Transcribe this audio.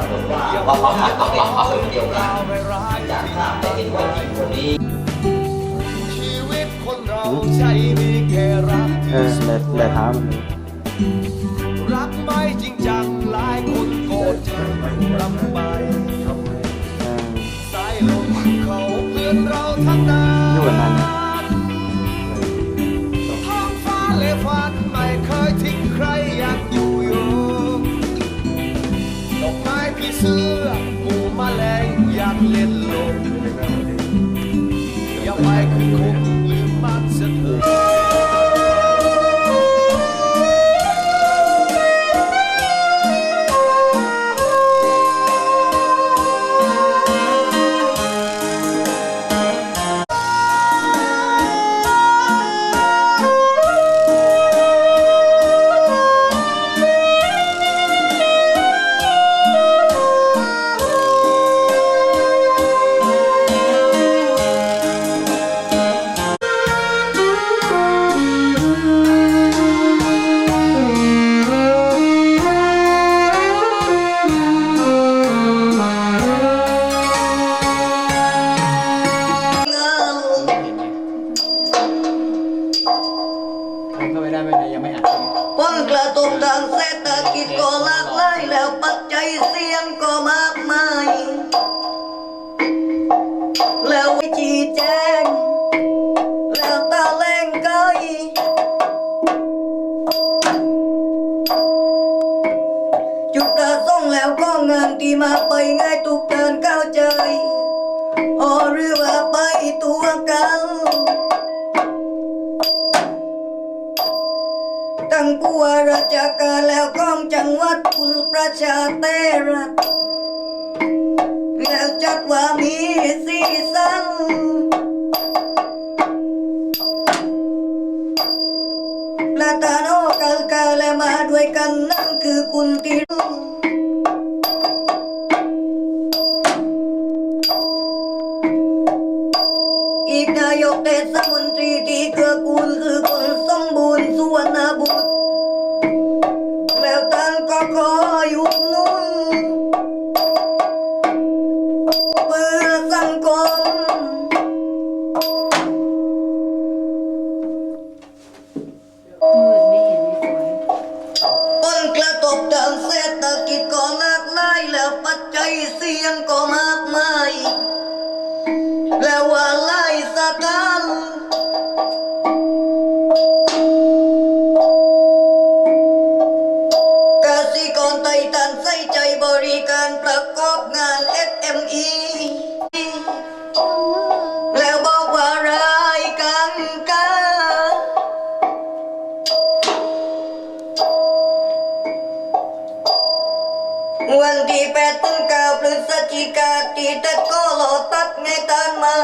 รากฏว่าว่าเขาอาจจะเป็นคนเดียวกันจากภาพจะเห็นว่าหญิงคนนี้ชีวิตคนเราใช่มีแค่รักเออเลยเลยท้ามันรักไม่ เข้าไปได้ไหมเนี่ยยังไม่อัดใช่ไหมผลกระทบทางเศรษฐกิจก็หลากหลายแล้วปัจจัยเสี่ยงก็มากมาย แล้ววิธีแจ้ง แล้วตาแรงไกายจุดประสงค์แล้วก็งินที่มาไปง่าย ผู้ว่าราชการแล้วของจังหวัดอุลประชาเตระแล้วจัดว่ามีสีสันและตาโนกัลกาและมาด้วยกันนั่นคือคุณที่รู้ เทศมนตรีที่เกื้อกูลคือคนสมบูรณ์สุวรรณบุตรแล้วท่านก็ขอหยุดนุ่นเพื่อสังคมมืดไม่เห็นไม่สวยผลกระทบทางเศรษฐกิจก็มากมายแล้วปัจจัยเสี่ยงก็มากมาย แล้วว่าไล่สถาน วันที่แปดถึงเก้าพฤศจิกาที่ตัดก็รอตัดในตานมา